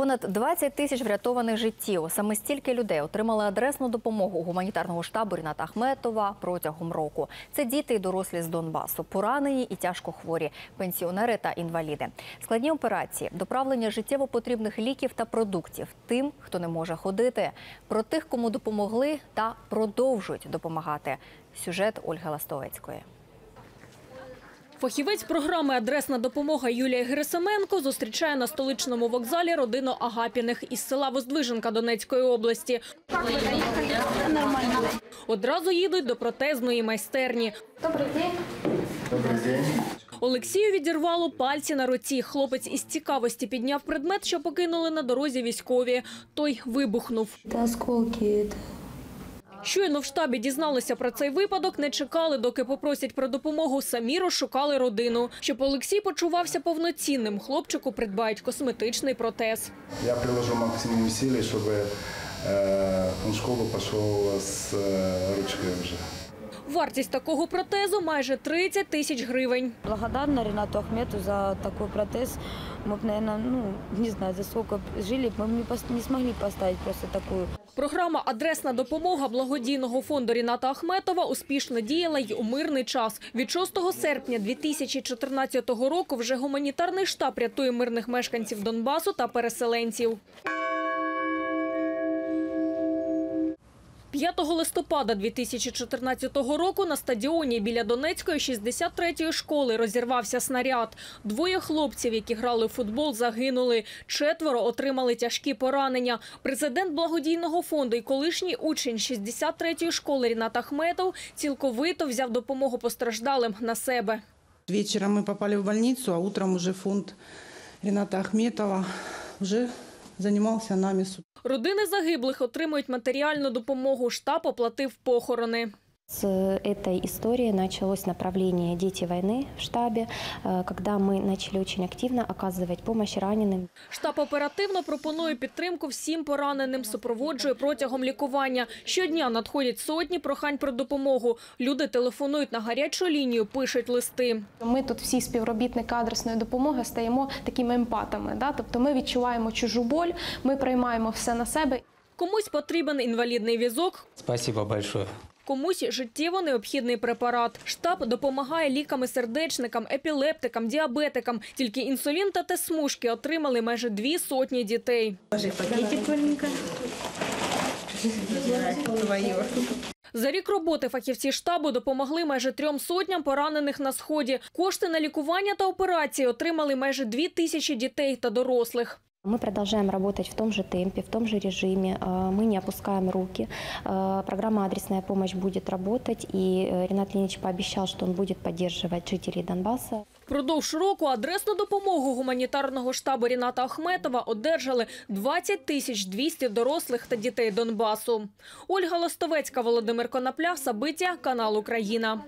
Понад 20 тисяч врятованих життів. Саме стільки людей отримали адресну допомогу гуманітарного штабу Ріната Ахметова протягом року. Це діти і дорослі з Донбасу, поранені і тяжко хворі, пенсіонери та інваліди. Складні операції, доправлення життєво потрібних ліків та продуктів тим, хто не може ходити, про тих, кому допомогли та продовжують допомагати. Сюжет Ольги Ластовецької. Фахівець програми Адресна допомога Юлія Герасименко зустрічає на столичному вокзалі родину Агапіних із села Воздвиженка Донецької області. Одразу їдуть до протезної майстерні. Добрий. Олексію відірвало пальці на руці. Хлопець із цікавості підняв предмет, що покинули на дорозі військові. Той вибухнув. Это осколки. Щойно в штабі дізналися про цей випадок, не чекали, доки попросять про допомогу. Самі розшукали родину. Щоб Олексій почувався повноцінним, хлопчику придбають косметичний протез. Я приложу максимум усилий, чтобы э, он в школу пошел с э, ручкой уже. Вартість такого протезу майже 30 тисяч гривень. Благодарна Ренату Ахмету за такой протез. Мы бы, наверное, ну, не знаю, за сколько б жили, б, мы бы не, пос- не смогли поставить просто такую. Програма Адресна допомога благодійного фонду Ріната Ахметова успішно діяла й у мирний час. Від 6 серпня 2014 року вже гуманітарний штаб рятує мирних мешканців Донбасу та переселенців. 5 листопада 2014 року на стадіоні біля Донецької 63-ї школи розірвався снаряд. Двоє хлопців, які грали в футбол, загинули. Четверо отримали тяжкі поранення. Президент благодійного фонду і колишній учень 63-ї школи Рінат Ахметов цілковито взяв допомогу постраждалим на себе. Вечером мы попали в больницу, а утром уже фонд Рената Ахметова уже занимался нами. Родини загиблих отримують матеріальну допомогу. Штаб оплатив похорони. С этой истории началось направление «Дети войны» в штабе, э, когда мы начали очень активно оказывать помощь раненым. Штаб оперативно пропонує підтримку всім пораненим, супроводжує протягом лікування. Щодня надходять сотні прохань про допомогу. Люди телефонують на гарячу лінію, пишуть листи. Ми тут всі співробітники адресної допомоги стаємо такими емпатами. Да? Тобто ми відчуваємо чужу боль, ми приймаємо все на себе. Комусь потрібен інвалідний візок, Спасибо большое. комусь життєво необхідний препарат. Штаб допомагає ліками-сердечникам, епілептикам, діабетикам. Тільки інсулін та тесмушки отримали майже дві сотні дітей. За рік роботи фахівці штабу допомогли майже трьом сотням поранених на сході. Кошти на лікування та операції отримали майже дві тисячі дітей та дорослих. Мы продолжаем работать в том же темпе, в том же режиме. Э, Мы не опускаем руки. Э, Программа «Адресная помощь» будет работать, и э, Ренат Леонидович пообещал, что он будет поддерживать жителей Донбасса. Впродовж року адресну допомогу гуманітарного штабу Ріната Ахметова одержали 20 тисяч 200 дорослих та дітей Донбасу. Ольга Лостовецька, Володимир Конопля, Сабиття, канал Україна.